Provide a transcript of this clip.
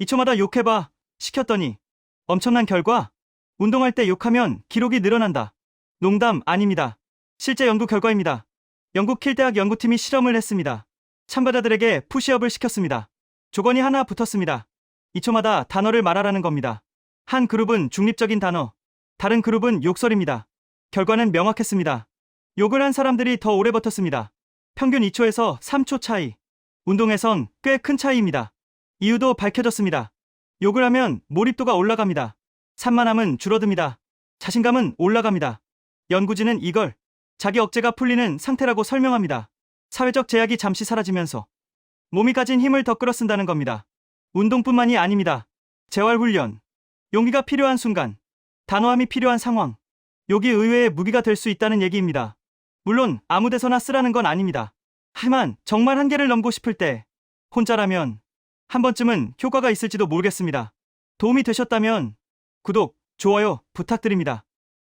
2초마다 욕해봐. 시켰더니 엄청난 결과? 운동할 때 욕하면 기록이 늘어난다. 농담 아닙니다. 실제 연구 결과입니다. 영국 킬대학 연구팀이 실험을 했습니다. 참가자들에게 푸시업을 시켰습니다. 조건이 하나 붙었습니다. 2초마다 단어를 말하라는 겁니다. 한 그룹은 중립적인 단어, 다른 그룹은 욕설입니다. 결과는 명확했습니다. 욕을 한 사람들이 더 오래 버텼습니다. 평균 2초에서 3초 차이. 운동에선 꽤 큰 차이입니다. 이유도 밝혀졌습니다. 욕을 하면 몰입도가 올라갑니다. 산만함은 줄어듭니다. 자신감은 올라갑니다. 연구진은 이걸 자기 억제가 풀리는 상태라고 설명합니다. 사회적 제약이 잠시 사라지면서 몸이 가진 힘을 더 끌어쓴다는 겁니다. 운동뿐만이 아닙니다. 재활훈련, 용기가 필요한 순간, 단호함이 필요한 상황, 욕이 의외의 무기가 될 수 있다는 얘기입니다. 물론 아무 데서나 쓰라는 건 아닙니다. 하지만 정말 한계를 넘고 싶을 때 혼자라면 한 번쯤은 효과가 있을지도 모르겠습니다. 도움이 되셨다면 구독, 좋아요 부탁드립니다.